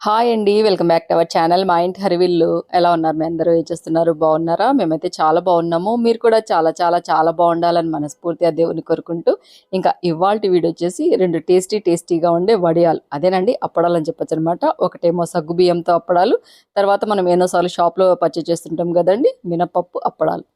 Hi అండి welcome back to our channel మా ఇంటి హరివిల్లు ఎలా ఉన్నారు? మీ అందరూ ఏం చేస్తున్నారు? బాగున్నారా? మేమైతే చాలా బాగున్నాము. మీరు కూడా చాలా చాలా చాలా బాగుండాలని మనస్ఫూర్తిగా దేవుని కోరుకుంటూ ఇంకా ఇవాళ వీడియో వచ్చేసి రెండు టేస్టీ టేస్టీగా ఉండే వడియాలు. అదేనండి అప్పడాలు అని చెప్పొచ్చు అనమాట ఒకటేమో సగ్గు బియ్యంతో అప్పడాలు. తర్వాత మనం ఎన్నోసార్లు షాప్లో పర్చేజ్ చేస్తుంటాం కదండి మినపప్పు అప్పడాలు.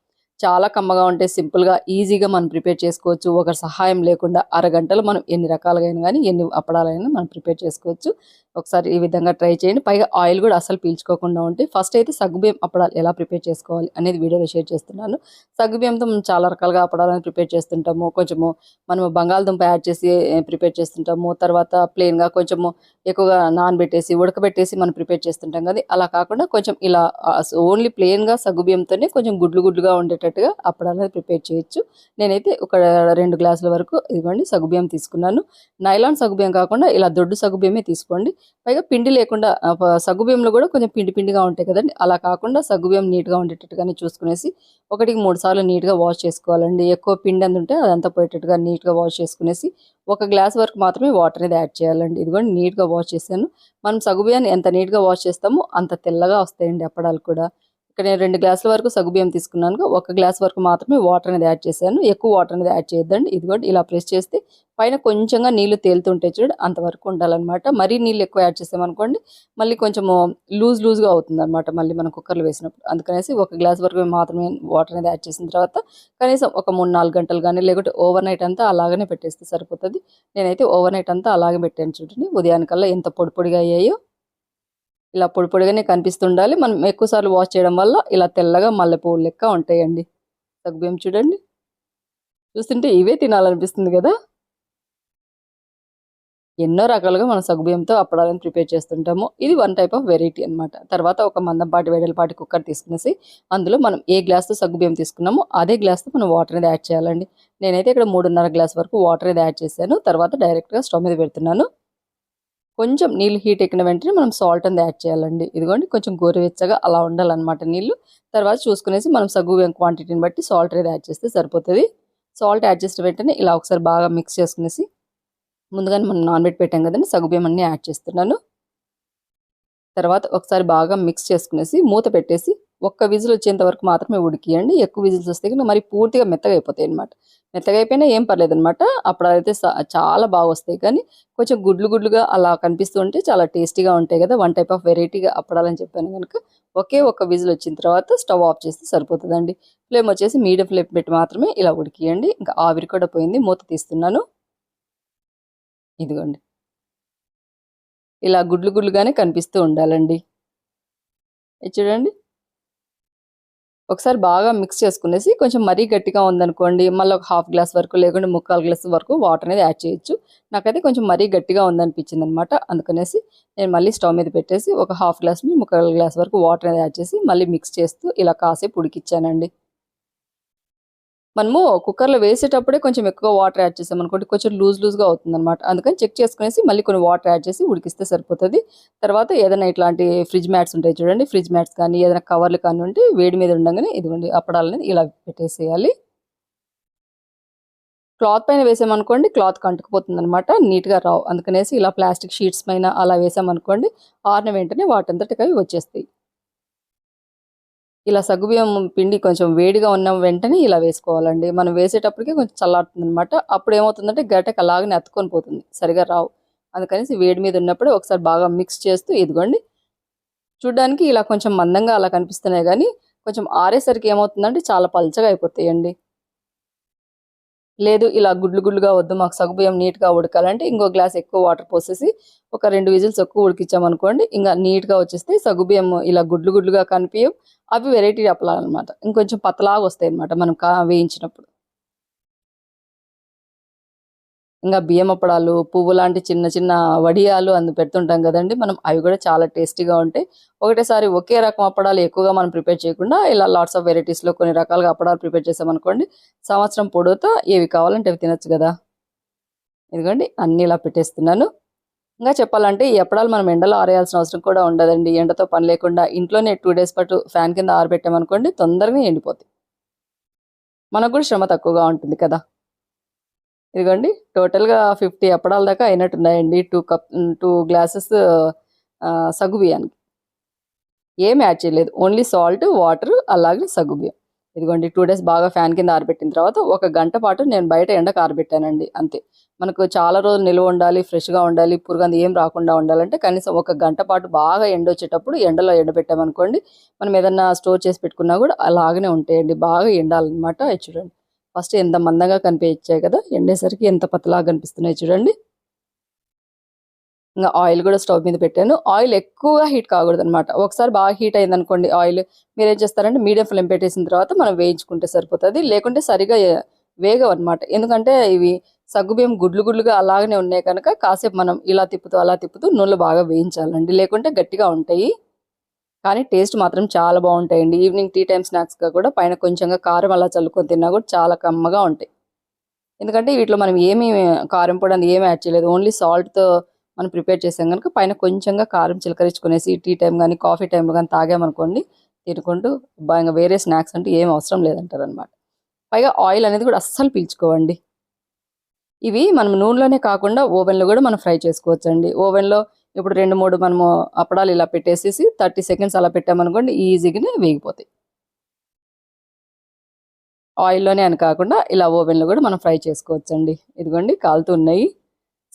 చాలా కమ్మగా ఉంటే సింపుల్గా ఈజీగా మనం ప్రిపేర్ చేసుకోవచ్చు. ఒకరి సహాయం లేకుండా అరగంటలో మనం ఎన్ని రకాలుగా అయినా కానీ ఎన్ని అప్పడాలైనా మనం ప్రిపేర్ చేసుకోవచ్చు. ఒకసారి ఈ విధంగా ట్రై చేయండి. పైగా ఆయిల్ కూడా అసలు పీల్చుకోకుండా ఉంటే ఫస్ట్ అయితే సగ్గుబియ్యం అప్పడాలు ఎలా ప్రిపేర్ చేసుకోవాలి అనేది వీడియోలో షేర్ చేస్తున్నాను. సగ్గుబియ్యంతో మనం చాలా రకాలుగా అప్పడాలను ప్రిపేర్ చేస్తుంటాము. కొంచెము మనము బంగాళదుంప యాడ్ చేసి ప్రిపేర్ చేస్తుంటాము. తర్వాత ప్లెయిన్గా కొంచెము ఎక్కువగా నానబెట్టేసి ఉడకబెట్టేసి మనం ప్రిపేర్ చేస్తుంటాం కదా అలా కాకుండా కొంచెం ఇలా ఓన్లీ ప్లెయిన్గా సగ్గుబియ్యంతోనే కొంచెం గుడ్లు గుడ్లుగా ఉండేటట్టు ఉండేటట్టుగా అప్పడాలను ప్రిపేర్ చేయొచ్చు. నేనైతే ఒక రెండు గ్లాసుల వరకు ఇదిగోండి సగుబియ్యం తీసుకున్నాను. నైలాన్ సగుబియ్యం కాకుండా ఇలా దొడ్డు సగుబియ్యమే తీసుకోండి. పైగా పిండి లేకుండా సగుబియ్యంలో కూడా కొంచెం పిండి పిండిగా ఉంటాయి కదండి. అలా కాకుండా సగుబియ్యం నీట్గా ఉండేటట్టుగానే చూసుకునేసి ఒకటికి మూడు సార్లు నీట్గా వాష్ చేసుకోవాలండి. ఎక్కువ పిండి అంత ఉంటే అదంతా పోయేటట్టుగా నీట్గా వాష్ చేసుకునేసి ఒక గ్లాస్ వరకు మాత్రమే వాటర్ అనేది యాడ్ చేయాలండి. ఇదిగోండి నీట్గా వాష్ చేశాను. మనం సగుబియాన్ని ఎంత నీట్గా వాష్ చేస్తామో అంత తెల్లగా వస్తాయండి అప్పడాలు కూడా. ఇక్కడ నేను రెండు గ్లాసుల వరకు సగ్గుబియ్యం తీసుకున్నాను. ఒక గ్లాస్ వరకు మాత్రమే వాటర్ అనేది యాడ్ చేశాను. ఎక్కువ వాటర్ అనేది యాడ్ చేయొద్దండి. ఇదిగోండి ఇలా ప్రెస్ చేస్తే పైన కొంచెంగా నీళ్ళు తేలుతుంటే చూడు అంతవరకు ఉండాలన్నమాట. మరీ నీళ్ళు ఎక్కువ యాడ్ చేసామనుకోండి మళ్ళీ కొంచెము లూజ్ లూజ్గా అవుతుంది అనమాట మళ్ళీ మనం కుక్కర్లో వేసినప్పుడు. అందుకనేసి ఒక గ్లాస్ వరకు మాత్రమే వాటర్ అనేది యాడ్ చేసిన తర్వాత కనీసం ఒక మూడు నాలుగు గంటలు కానీ లేకుంటే ఓవర్ నైట్ అంతా అలాగనే పెట్టేస్తే సరిపోతుంది. నేనైతే ఓవర్ నైట్ అంతా అలాగే పెట్టాను చూడండి. ఉదయానికల్లా ఎంత పొడి పొడిగా అయ్యాయో ఇలా పొడి పొడిగానే కనిపిస్తుండాలి. మనం ఎక్కువసార్లు వాష్ చేయడం వల్ల ఇలా తెల్లగా మల్లెపూలు లెక్క ఉంటాయండి. సగ్గుబియ్యం చూడండి. చూస్తుంటే ఇవే తినాలనిపిస్తుంది కదా. ఎన్నో రకాలుగా మనం సగ్గుబియ్యంతో అప్పడాలను ప్రిపేర్ చేస్తుంటాము. ఇది వన్ టైప్ ఆఫ్ వెరైటీ అనమాట తర్వాత ఒక మందంపాటి వెడల్పాటి కుక్కర్ తీసుకునేసి అందులో మనం ఏ గ్లాస్తో సగ్గుబియ్యం తీసుకున్నామో అదే గ్లాస్తో మనం వాటర్ అనేది యాడ్ చేయాలండి. నేనైతే ఇక్కడ మూడున్నర గ్లాస్ వరకు వాటర్ అనేది యాడ్ చేశాను. తర్వాత డైరెక్ట్గా స్టవ్ మీద పెడుతున్నాను. కొంచెం నీళ్ళు హీట్ ఎక్కిన వెంటనే మనం సాల్ట్ అనేది యాడ్ చేయాలండి. ఇదిగోండి కొంచెం గోరువెచ్చగా అలా ఉండాలన్నమాట నీళ్ళు. తర్వాత చూసుకునేసి మనం సగ్గు క్వాంటిటీని బట్టి సాల్ట్ అనేది యాడ్ చేస్తే సరిపోతుంది. సాల్ట్ యాడ్ చేసిన వెంటనే ఇలా ఒకసారి బాగా మిక్స్ చేసుకునేసి ముందుగానే మనం నానబెట్టి పెట్టాం కదండి సగ్గుబియ్యం అన్నీ యాడ్ చేస్తున్నాను. తర్వాత ఒకసారి బాగా మిక్స్ చేసుకునేసి మూత పెట్టేసి ఒక్క విజిల్ వచ్చేంత వరకు మాత్రమే ఉడికియండి. ఎక్కువ విజిల్స్ వస్తే కనుక మరి పూర్తిగా మెత్తగా అయిపోతాయి అనమాట మెత్తగా అయిపోయినా ఏం పర్లేదు అనమాట అప్పుడు అయితే చాలా బాగా వస్తాయి. కానీ కొంచెం గుడ్లు గుడ్లుగా అలా కనిపిస్తూ ఉంటే చాలా టేస్టీగా ఉంటాయి కదా. వన్ టైప్ ఆఫ్ వెరైటీగా అప్పడాలని చెప్పాను కనుక ఒకే ఒక విజిల్ వచ్చిన తర్వాత స్టవ్ ఆఫ్ చేస్తే సరిపోతుందండి. ఫ్లేమ్ వచ్చేసి మీడియం ఫ్లేమ్ పెట్టి మాత్రమే ఇలా ఉడికియండి. ఇంకా ఆవిరి కూడా పోయింది. మూత తీస్తున్నాను. ఇదిగోండి. ఇలా గుడ్లు గుడ్లుగానే కనిపిస్తూ ఉండాలండి. చూడండి. ఒకసారి బాగా మిక్స్ చేసుకునేసి కొంచెం మరీ గట్టిగా ఉందనుకోండి మళ్ళీ ఒక హాఫ్ గ్లాస్ వరకు లేకుంటే ముక్కాలు గ్లాస్ వరకు వాటర్ అనేది యాడ్ చేయొచ్చు. నాకైతే కొంచెం మరీ గట్టిగా ఉందనిపించింది అనమాట అందుకనేసి నేను మళ్ళీ స్టవ్ మీద పెట్టేసి ఒక హాఫ్ గ్లాస్ని ముక్కాలు గ్లాస్ వరకు వాటర్ అనేది యాడ్ చేసి మళ్ళీ మిక్స్ చేస్తూ ఇలా కాసేపు ఉడికిచ్చానండి. మనము కుక్కర్లో వేసేటప్పుడే కొంచెం ఎక్కువ వాటర్ యాడ్ చేసాం అనుకోండి. కొంచెం లూజ్ లూజ్గా అవుతుంది అనమాట అందుకని చెక్ చేసుకునేసి మళ్ళీ కొన్ని వాటర్ యాడ్ చేసి ఉడికిస్తే సరిపోతుంది. తర్వాత ఏదైనా ఇట్లాంటి ఫ్రిడ్జ్ మ్యాట్స్ ఉంటాయి చూడండి. ఫ్రిడ్జ్ మ్యాట్స్ కానీ ఏదైనా కవర్లు కానీ ఉంటే వేడి మీద ఉండగానే ఇదిగోండి అప్పడాలని ఇలా పెట్టేసేయాలి. క్లాత్ పైన వేసామనుకోండి క్లాత్ కంటుకుపోతుంది అనమాట నీట్గా రావు. అందుకనేసి ఇలా ప్లాస్టిక్ షీట్స్ పైన అలా వేసామనుకోండి ఆరిన వెంటనే వాటంతటికి అవి వచ్చేస్తాయి. ఇలా సగ్గుబియ్యం పిండి కొంచెం వేడిగా ఉన్న వెంటనే ఇలా వేసుకోవాలండి. మనం వేసేటప్పటికి కొంచెం చల్లారుతుంది అనమాట అప్పుడు ఏమవుతుందంటే గట్టకి అలాగనే అతుక్కొని పోతుంది. సరిగా రావు. అందుకనేసి వేడి మీద ఉన్నప్పుడే ఒకసారి బాగా మిక్స్ చేస్తూ ఇదిగోండి. చూడ్డానికి ఇలా కొంచెం మందంగా అలా కనిపిస్తున్నాయి కానీ కొంచెం ఆరేసరికి ఏమవుతుందంటే చాలా పల్చగా అయిపోతాయండి. లేదు ఇలా గుడ్లు గుడ్లుగా వద్దు మాకు సగ్గుబియ్యం నీట్గా ఉడకాలంటే ఇంకో గ్లాస్ ఎక్కువ వాటర్ పోసేసి ఒక రెండు విజిల్స్ ఎక్కువ ఉడికించామనుకోండి ఇంకా నీట్గా వచ్చేస్తే సగ్గుబియ్యం ఇలా గుడ్లు గుడ్లుగా కనిపించవు అవి వెరైటీ అప్పలాలన్నమాట. ఇంకొంచెం పతలాగా వస్తాయి అనమాట మనం కా వేయించినప్పుడు. ఇంకా బియ్యం అప్పడాలు పువ్వు లాంటి చిన్న చిన్న వడియాలు అందు పెడుతుంటాం కదండి. మనం అవి కూడా చాలా టేస్టీగా ఉంటాయి. ఒకటేసారి ఒకే రకం అప్పడాలు ఎక్కువగా మనం ప్రిపేర్ చేయకుండా ఇలా లాట్స్ ఆఫ్ వెరైటీస్లో కొన్ని రకాలుగా అప్పడాలు ప్రిపేర్ చేసామనుకోండి సంవత్సరం పొడవుతో ఏవి కావాలంటే అవి తినొచ్చు కదా. ఇదిగోండి అన్నీ ఇలా పెట్టేస్తున్నాను. ఇంకా చెప్పాలంటే ఈ అప్పడాలు మనం ఎండలో ఆరేయాల్సిన అవసరం కూడా ఉండదండి. ఎండతో పని లేకుండా ఇంట్లోనే టూ డేస్ పాటు ఫ్యాన్ కింద ఆరబెట్టామనుకోండి తొందరగా ఎండిపోతాయి మనకు కూడా శ్రమ తక్కువగా ఉంటుంది కదా. ఇదిగోండి టోటల్గా ఫిఫ్టీ అప్పడాల దాకా అయినట్టున్నాయండి టూ కప్ టూ గ్లాసెస్ సగ్గుబియ్యానికి ఏం యాడ్ చేయలేదు. ఓన్లీ సాల్ట్ వాటర్ అలాగే సగ్గుబియ్యం ఇదిగోండి టూ డేస్ బాగా ఫ్యాన్ కింద ఆరబెట్టిన తర్వాత ఒక గంట పాటు నేను బయట ఎండకు ఆరబెట్టానండి అంతే. మనకు చాలా రోజులు నిల్వ ఉండాలి ఫ్రెష్గా ఉండాలి పురుగంది ఏం రాకుండా ఉండాలంటే కనీసం ఒక గంట పాటు బాగా ఎండ వచ్చేటప్పుడు ఎండలో ఎండబెట్టామనుకోండి మనం ఏదన్నా స్టోర్ చేసి పెట్టుకున్నా కూడా అలాగనే ఉంటాయండి బాగా ఎండాలన్నమాట చూడండి. ఫస్ట్ ఎంత మందంగా కనిపించాయి కదా ఎండేసరికి ఎంత పతలాగా కనిపిస్తున్నాయి చూడండి. ఇంకా ఆయిల్ కూడా స్టవ్ మీద పెట్టాను. ఆయిల్ ఎక్కువగా హీట్ కాకూడదు అనమాట ఒకసారి బాగా హీట్ అయింది అనుకోండి ఆయిల్ మీరు ఏం చేస్తారంటే మీడియం ఫ్లేమ్ పెట్టేసిన తర్వాత మనం వేయించుకుంటే సరిపోతుంది లేకుంటే సరిగా వేగం అనమాట ఎందుకంటే ఇవి సగ్గుబియ్యం గుడ్లు గుడ్లుగా అలాగనే ఉన్నాయి కనుక కాసేపు మనం ఇలా తిప్పుతూ అలా తిప్పుతూ నూనెలో బాగా వేయించాలండి. లేకుంటే గట్టిగా ఉంటాయి. కానీ టేస్ట్ మాత్రం చాలా బాగుంటాయండి. ఈవినింగ్ టీ టైం స్నాక్స్గా కూడా పైన కొంచెంగా కారం అలా చల్లుకొని తిన్నా కూడా చాలా కమ్మగా ఉంటాయి. ఎందుకంటే వీటిలో మనం ఏమీ కారం పొడి అది ఏమి యాడ్ చేయలేదు. ఓన్లీ సాల్ట్తో మనం ప్రిపేర్ చేసాం కనుక పైన కొంచెంగా కారం చిలకరించుకునేసి టీ టైం కానీ కాఫీ టైంలో కానీ తాగామనుకోండి తినుకుంటూ బాగా వేరే స్నాక్స్ అంటే ఏం అవసరం లేదంటారు అనమాట పైగా ఆయిల్ అనేది కూడా అస్సలు పీల్చుకోవండి. ఇవి మనం నూనెలోనే కాకుండా ఓవెన్లో కూడా మనం ఫ్రై చేసుకోవచ్చండి. ఓవెన్లో ఇప్పుడు రెండు మూడు మనము అప్పడాలు ఇలా పెట్టేసేసి థర్టీ సెకండ్స్ అలా పెట్టామనుకోండి ఈజీగానే వేగిపోతాయి. ఆయిల్లోనే అని కాకుండా ఇలా ఓవెన్లో కూడా మనం ఫ్రై చేసుకోవచ్చండి. ఇదిగోండి కాలుతూ ఉన్నాయి.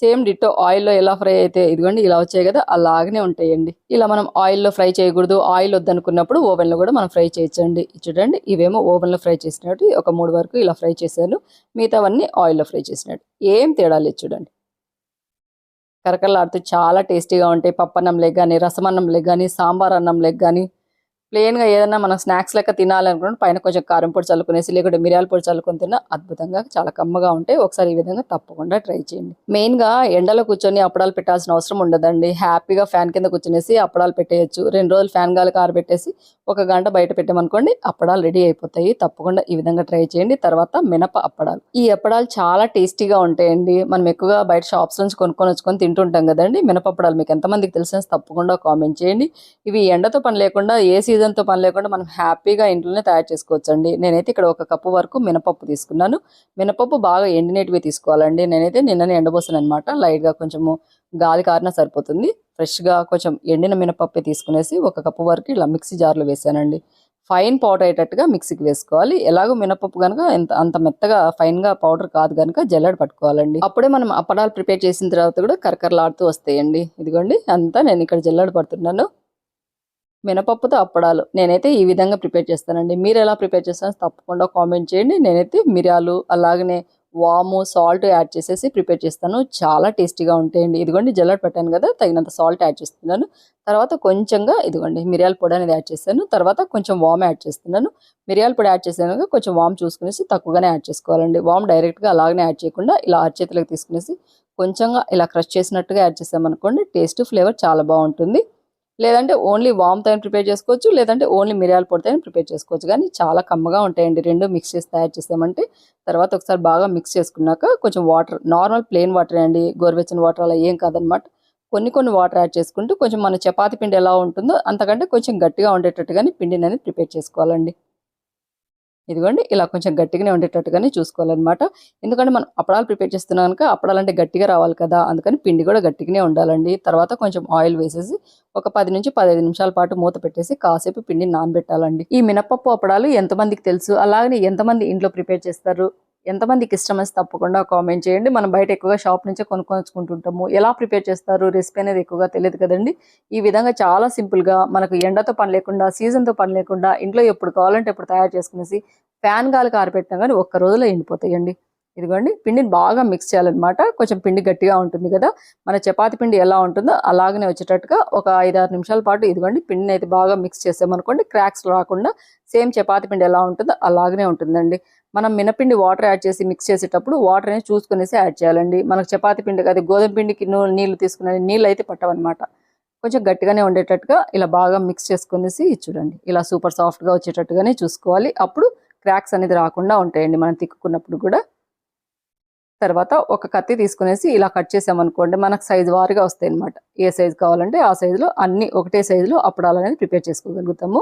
సేమ్ డిట్టో ఆయిల్లో ఎలా ఫ్రై అయితే ఇదిగోండి ఇలా వచ్చాయి కదా అలాగనే ఉంటాయండి. ఇలా మనం ఆయిల్లో ఫ్రై చేయకూడదు ఆయిల్ వద్దనుకున్నప్పుడు ఓవెన్లో కూడా మనం ఫ్రై చేయొచ్చండి. చూడండి ఇవేమో ఓవెన్లో ఫ్రై చేసినట్టు ఒక మూడు వరకు ఇలా ఫ్రై చేశాను. మిగతావన్నీ ఆయిల్లో ఫ్రై చేసినట్టు. ఏం తేడా లేదు చూడండి. కరకరలాడుతూ చాలా టేస్టీగా ఉంటాయి. పప్పన్నం లెగ్ కానీ రసమన్నం లెగ్ కానీ సాంబార్ అన్నం లెగ్ కానీ ప్లెయిన్గా ఏదైనా మనం స్నాక్స్ లెక్క తినాలనుకుంటే పైన కొంచెం కారం పొడి చల్లుకునేసి లేకుంటే మిరియాల పొడి చల్లుకొని తిన్నా అద్భుతంగా చాలా కమ్మగా ఉంటాయి. ఒకసారి ఈ విధంగా తప్పకుండా ట్రై చేయండి. మెయిన్గా ఎండలో కూర్చొని అప్పడాలు పెట్టాల్సిన అవసరం ఉండదండి. హ్యాపీగా ఫ్యాన్ కింద కూర్చునేసి అప్పడాలు పెట్టేయచ్చు. రెండు రోజులు ఫ్యాన్ గాలి కారు పెట్టేసి ఒక గంట బయట పెట్టామనుకోండి అప్పడాలు రెడీ అయిపోతాయి. తప్పకుండా ఈ విధంగా ట్రై చేయండి. తర్వాత మినప అప్పడాలు. ఈ అప్పడాలు చాలా టేస్టీగా ఉంటాయండి. మనం ఎక్కువగా బయట షాప్స్ నుంచి కొనుక్కొని వచ్చుకొని తింటుంటాం కదండి. మినపప్పడాలు మీకు ఎంతమందికి తెలిసిన తప్పకుండా కామెంట్ చేయండి. ఇవి ఎండతో పని లేకుండా ఏసీ సీజన్తో పని లేకుండా మనం హ్యాపీగా ఇంట్లోనే తయారు చేసుకోవచ్చండి. నేనైతే ఇక్కడ ఒక కప్పు వరకు మినపప్పు తీసుకున్నాను. మినపప్పు బాగా ఎండినేటివి తీసుకోవాలండి. నేనైతే నిన్ననే ఎండబోసాను అనమాట లైట్గా కొంచెము గాలి కారినా సరిపోతుంది. ఫ్రెష్గా కొంచెం ఎండిన మినపప్పు తీసుకునేసి ఒక కప్పు వరకు ఇలా మిక్సీ జార్లో వేసానండి. ఫైన్ పౌడర్ అయ్యేటట్టుగా మిక్సీకి వేసుకోవాలి. ఎలాగో మినపప్పు కనుక ఎంత అంత మెత్తగా ఫైన్గా పౌడర్ కాదు కనుక జల్లెడ పట్టుకోవాలండి. అప్పుడే మనం అప్పడాలు ప్రిపేర్ చేసిన తర్వాత కూడా కరకరలాడుతూ వస్తాయండి. ఇదిగోండి అంతా నేను ఇక్కడ జల్లెడ పడుతున్నాను. మినపప్పుతో అప్పడాలు. నేనైతే ఈ విధంగా ప్రిపేర్ చేస్తానండి. మీరు ఎలా ప్రిపేర్ చేస్తారో తప్పకుండా కామెంట్ చేయండి. నేనైతే మిరియాలు అలాగనే వాము సాల్ట్ యాడ్ చేసేసి ప్రిపేర్ చేస్తాను. చాలా టేస్టీగా ఉంటాయండి. ఇదిగోండి జల్లడ్ పెట్టాను కదా తగినంత సాల్ట్ యాడ్ చేస్తున్నాను. తర్వాత కొంచెంగా ఇదిగోండి మిరియాల పొడి అనేది యాడ్ చేస్తాను తర్వాత కొంచెం వామ్ యాడ్ చేస్తున్నాను. మిరియాల పొడి యాడ్ చేసాను కొంచెం వామ్ చూసుకునేసి తక్కువగానే యాడ్ చేసుకోవాలండి. వామ్ డైరెక్ట్గా అలాగనే యాడ్ చేయకుండా ఇలా అరచేతిలోకి తీసుకునేసి కొంచెంగా ఇలా క్రష్ చేసినట్టుగా యాడ్ చేసామనుకోండి టేస్ట్ ఫ్లేవర్ చాలా బాగుంటుంది. లేదంటే ఓన్లీ వామ్ తైన ప్రిపేర్ చేసుకోవచ్చు లేదంటే ఓన్లీ మిరియాల పొడితో ప్రిపేర్ చేసుకోవచ్చు. కానీ చాలా కమ్మగా ఉంటాయండి. రెండు మిక్స్ చేసి తయారు చేసామంటే తర్వాత ఒకసారి బాగా మిక్స్ చేసుకున్నాక కొంచెం వాటర్ నార్మల్ ప్లెయిన్ వాటర్ అండి. గోరువెచ్చని వాటర్ అలా ఏం కాదనమాట కొన్ని కొన్ని వాటర్ యాడ్ చేసుకుంటూ కొంచెం మన చపాతి పిండి ఎలా ఉంటుందో అంతకంటే కొంచెం గట్టిగా ఉండేటట్టుగానే పిండిని అనేది ప్రిపేర్ చేసుకోవాలండి. ఇదిగోండి ఇలా కొంచెం గట్టిగానే ఉండేటట్టుగానే చూసుకోవాలన్నమాట. ఎందుకంటే మనం అప్పడాలు ప్రిపేర్ చేస్తున్నాం కనుక అప్పడాలంటే గట్టిగా రావాలి కదా అందుకని పిండి కూడా గట్టిగానే ఉండాలండి. తర్వాత కొంచెం ఆయిల్ వేసేసి ఒక పది నుంచి పదిహేను నిమిషాల పాటు మూత పెట్టేసి కాసేపు పిండిని నానబెట్టాలండి. ఈ మినపప్పు అప్పడాలు ఎంతమందికి తెలుసు? అలాగనే ఎంతమంది ఇంట్లో ప్రిపేర్ చేస్తారు? ఎంతమందికి ఇష్టమేసి తప్పకుండా కామెంట్ చేయండి. మనం బయట ఎక్కువగా షాప్ నుంచే కొనుక్కొచ్చుకుంటుంటాము ఎలా ప్రిపేర్ చేస్తారు? రెసిపీ అనేది ఎక్కువగా తెలియదు కదండి. ఈ విధంగా చాలా సింపుల్గా మనకు ఎండతో పని లేకుండా సీజన్తో పని లేకుండా ఇంట్లో ఎప్పుడు కావాలంటే ఎప్పుడు తయారు చేసుకునేసి ఫ్యాన్ గాలికి ఆరిపెట్టినా కానీ ఒక్క రోజులో ఎండిపోతాయండి. ఇదిగోండి పిండిని బాగా మిక్స్ చేయాలన్నమాట. కొంచెం పిండి గట్టిగా ఉంటుంది కదా. మన చపాతి పిండి ఎలా ఉంటుందో అలాగనే వచ్చేటట్టుగా ఒక ఐదారు నిమిషాల పాటు ఇదిగోండి పిండిని అయితే బాగా మిక్స్ చేసామనుకోండి క్రాక్స్ రాకుండా సేమ్ చపాతి పిండి ఎలా ఉంటుందో అలాగనే ఉంటుందండి. మనం మినపిండి వాటర్ యాడ్ చేసి మిక్స్ చేసేటప్పుడు వాటర్ అనేది చూసుకునేసి యాడ్ చేయాలండి. మనకు చపాతి పిండి అది గోధుమ పిండికి నూ- నీళ్ళు తీసుకునే నీళ్ళు అయితే పట్టవన్నమాట. కొంచెం గట్టిగానే ఉండేటట్టుగా ఇలా బాగా మిక్స్ చేసుకునేసి చూడండి. ఇలా సూపర్ సాఫ్ట్గా వచ్చేటట్టుగానే చూసుకోవాలి. అప్పుడు క్రాక్స్ అనేది రాకుండా ఉంటాయండి మనం తిక్కుకున్నప్పుడు కూడా. తర్వాత ఒక కత్తి తీసుకునేసి ఇలా కట్ చేసామనుకోండి మనకు సైజు వారుగా వస్తాయి అనమాట ఏ సైజు కావాలంటే ఆ సైజులో అన్ని ఒకటే సైజులో అప్పడాలు అనేది ప్రిపేర్ చేసుకోగలుగుతాము.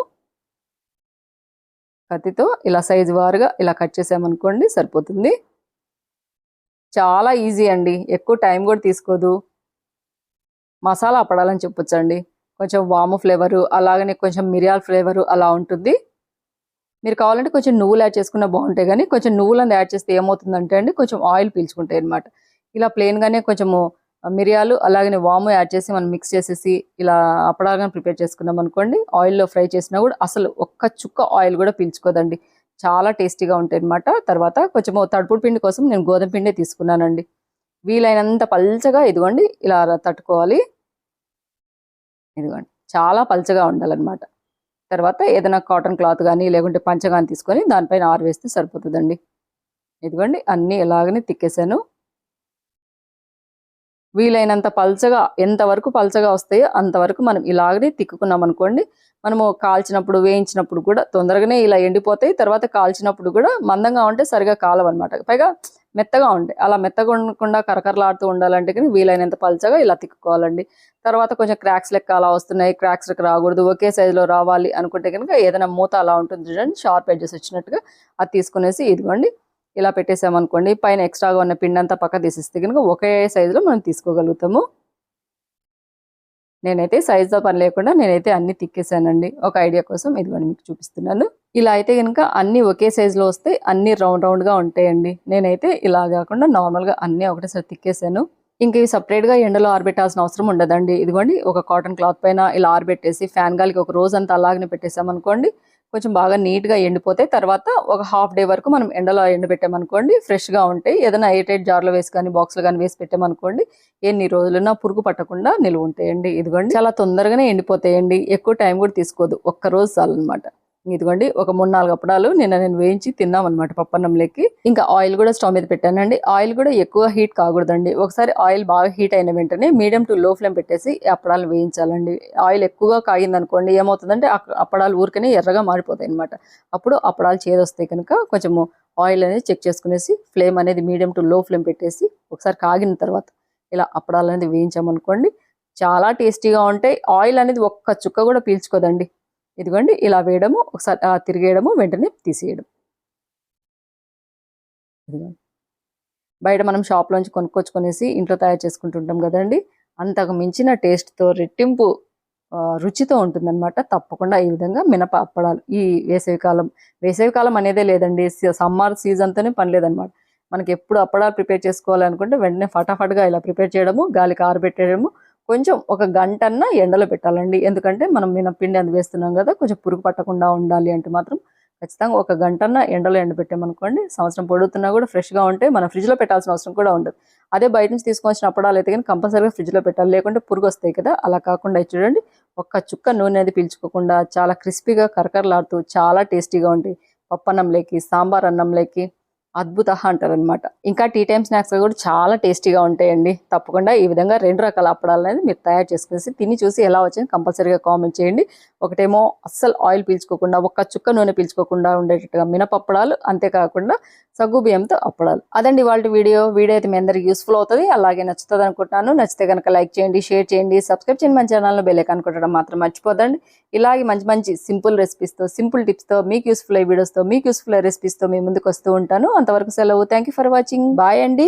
కత్తితో ఇలా సైజు వారుగా ఇలా కట్ చేసామనుకోండి సరిపోతుంది. చాలా ఈజీ అండి. ఎక్కువ టైం కూడా తీసుకోదు. మసాలా అప్పడాలని చెప్పొచ్చండి. కొంచెం వాము ఫ్లేవరు అలాగనే కొంచెం మిరియాల ఫ్లేవరు అలా ఉంటుంది. మీరు కావాలంటే కొంచెం నువ్వులు యాడ్ చేసుకున్నా బాగుంటాయి కానీ కొంచెం నువ్వులను యాడ్ చేస్తే ఏమవుతుందంటే అండి కొంచెం ఆయిల్ పీల్చుకుంటాయి అనమాట ఇలా ప్లెయిన్గానే కొంచెము మిరియాలు అలాగే వాము యాడ్ చేసి మనం మిక్స్ చేసేసి ఇలా అప్పడాగా ప్రిపేర్ చేసుకున్నాం అనుకోండి ఆయిల్లో ఫ్రై చేసినా కూడా అసలు ఒక్క చుక్క ఆయిల్ కూడా పీల్చుకోదండి. చాలా టేస్టీగా ఉంటాయి అనమాట తర్వాత కొంచెం తడుపుడు పిండి కోసం నేను గోధుమ పిండి తీసుకున్నానండి. వీలైనంత పల్చగా ఇదిగోండి ఇలా తట్టుకోవాలి. ఇదిగోండి చాలా పల్చగా ఉండాలన్నమాట. తర్వాత ఏదైనా కాటన్ క్లాత్ కానీ లేకుంటే పంచ కానీ తీసుకొని దానిపైన ఆరవేస్తే సరిపోతుందండి. ఇదిగోండి అన్నీ ఎలాగనే తిక్కేసాను. వీలైనంత పల్చగా ఎంతవరకు పల్చగా వస్తాయో అంతవరకు మనం ఇలాగనే తిక్కుకున్నాం అనుకోండి మనము కాల్చినప్పుడు వేయించినప్పుడు కూడా తొందరగానే ఇలా ఎండిపోతాయి. తర్వాత కాల్చినప్పుడు కూడా మందంగా ఉంటే సరిగా కాలవన్నమాట పైగా మెత్తగా ఉంటాయి అలా మెత్తగా ఉండకుండా కరకరలాడుతూ ఉండాలంటే కానీ వీలైనంత పల్చగా ఇలా తిక్కుకోవాలండి. తర్వాత కొంచెం క్రాక్స్ లెక్క అలా వస్తున్నాయి క్రాక్స్ లెక్క రాకూడదు ఒకే సైజులో రావాలి అనుకుంటే కనుక ఏదైనా మూత అలా ఉంటుంది చూడండి షార్ప్ ఎడ్జెస్ వచ్చినట్టుగా అది తీసుకునేసి ఇదిగోండి ఇలా పెట్టేసామనుకోండి పైన ఎక్స్ట్రాగా ఉన్న పిండి అంతా పక్క తీసేస్తే కనుక ఒకే సైజులో మనం తీసుకోగలుగుతాము. నేనైతే సైజుతో పని లేకుండా నేనైతే అన్ని తిక్కేసానండి. ఒక ఐడియా కోసం ఇదిగోండి మీకు చూపిస్తున్నాను. ఇలా అయితే కనుక అన్ని ఒకే సైజులో వస్తే అన్ని రౌండ్ రౌండ్గా ఉంటాయండి. నేనైతే ఇలా కాకుండా నార్మల్గా అన్నీ ఒకటేసారి తిక్కేసాను. ఇంక ఇవి సపరేట్గా ఎండలో ఆరబెట్టాల్సిన అవసరం ఉండదండి. ఇదిగోండి ఒక కాటన్ క్లాత్ పైన ఇలా ఆరబెట్టేసి ఫ్యాన్ గాలికి ఒక రోజు అంతా అలాగనే పెట్టేసామనుకోండి కొంచెం బాగా నీట్గా ఎండిపోతాయి తర్వాత ఒక హాఫ్ డే వరకు మనం ఎండలో ఎండబెట్టామనుకోండి ఫ్రెష్గా ఉంటాయి. ఏదైనా ఎయిటైట్ జార్లో వేసి కానీ బాక్స్లో కానీ వేసి పెట్టామనుకోండి ఎన్ని రోజులున్నా పురుగు పట్టకుండా నిలువ ఉంటాయండి ఇదిగోండి. చాలా తొందరగానే ఎండిపోతాయండి. ఎక్కువ టైం కూడా తీసుకోదు. ఒక్క రోజు చాలన్నమాట ఇదిగోండి ఒక మూడు నాలుగు అప్పడాలు నిన్న నేను వేయించి తిన్నాం అనమాట పప్పన్నంలోకి. ఇంకా ఆయిల్ కూడా స్టవ్ మీద పెట్టానండి. ఆయిల్ కూడా ఎక్కువ హీట్ కాకూడదండి. ఒకసారి ఆయిల్ బాగా హీట్ అయిన వెంటనే మీడియం టు లో ఫ్లేమ్ పెట్టేసి అప్పడాలు వేయించాలండి. ఆయిల్ ఎక్కువగా కాగింది అనుకోండి ఏమవుతుందంటే అప్పడాలు ఊరికనే ఎర్రగా మారిపోతాయి అనమాట అప్పుడు అప్పడాలు చేదొస్తాయి కనుక కొంచెము ఆయిల్ అనేది చెక్ చేసుకునేసి ఫ్లేమ్ అనేది మీడియం టు లో ఫ్లేమ్ పెట్టేసి ఒకసారి కాగిన తర్వాత ఇలా అప్పడాలు అనేది వేయించామనుకోండి చాలా టేస్టీగా ఉంటాయి. ఆయిల్ అనేది ఒక్క చుక్క కూడా పీల్చుకోదండి. ఇదిగోండి ఇలా వేయడము ఒకసారి తిరిగేయడము వెంటనే తీసేయడం. ఇదిగోండి. బయట మనం షాప్లోంచి కొనుక్కొచ్చుకొనేసి ఇంట్లో తయారు చేసుకుంటుంటాం కదండి. అంతకు మించిన టేస్ట్తో రెట్టింపు రుచితో ఉంటుందన్నమాట. తప్పకుండా ఈ విధంగా మినప అప్పడాలు. ఈ వేసవికాలం వేసవికాలం అనేదే లేదండి. సమ్మర్ సీజన్తోనే పని లేదనమాట మనకి ఎప్పుడు అప్పడాలు ప్రిపేర్ చేసుకోవాలనుకుంటే వెంటనే ఫటాఫట్గా ఇలా ప్రిపేర్ చేయడము గాలికి ఆరబెట్టేయడము కొంచెం ఒక గంటన్నా ఎండలో పెట్టాలండి. ఎందుకంటే మనం మినపిండి అది వేస్తున్నాం కదా కొంచెం పురుగు పట్టకుండా ఉండాలి అంటే మాత్రం ఖచ్చితంగా ఒక గంటన్నా ఎండలో ఎండబెట్టామనుకోండి సంవత్సరం పొడుగుతున్నా కూడా ఫ్రెష్గా ఉంటే మనం ఫ్రిడ్జ్లో పెట్టాల్సిన అవసరం కూడా ఉండదు. అదే బయట నుంచి తీసుకొచ్చిన అప్పడాలు అయితే కానీ కంపల్సరీగా ఫ్రిడ్జ్లో పెట్టాలి. లేకుంటే పురుగు వస్తాయి కదా అలా కాకుండా చూడండి ఒక్క చుక్క నూనె అది పీల్చుకోకుండా చాలా క్రిస్పీగా కరకరలాడుతూ చాలా టేస్టీగా ఉంటాయి. పప్పు అన్నంలోకి సాంబార్ అన్నంలోకి అద్భుత అంటారు అనమాట ఇంకా టీ టైమ్ స్నాక్స్ కూడా చాలా టేస్టీగా ఉంటాయండి. తప్పకుండా ఈ విధంగా రెండు రకాల అప్పడాలు అనేది మీరు తయారు చేసుకునేసి తిని చూసి ఎలా వచ్చింది కంపల్సరీగా కామెంట్ చేయండి. ఒకటేమో అస్సలు ఆయిల్ పీల్చుకోకుండా ఒక్క చుక్క నూనె పీల్చుకోకుండా ఉండేటట్టుగా మినపప్పడాలు అంతేకాకుండా సగ్గు బియ్యంతో అప్పడాలు. అదండి వాళ్ళ వీడియో. వీడియో అయితే మీ అందరికి యూస్ఫుల్ అవుతుంది. అలాగే నచ్చుతుంది అనుకుంటున్నాను. నచ్చితే కనుక లైక్ చేయండి షేర్ చేయండి సబ్స్క్రైబ్ చేయండి మన ఛానల్లో బెల్ ఐకాన్ కొట్టడం మాత్రం మర్చిపోదండి ఇలాగే మంచి మంచి సింపుల్ రెసిపీస్తో సింపుల్ టిప్స్తో మీకు యూస్ఫుల్ అయ్యే వీడియోస్తో మీకు యూస్ఫుల్ అయ్యే రెసిపీస్తో మీ ముందుకు వస్తూ ఉంటాను. అంతవరకు సెలవు. Thank you for watching bye అండి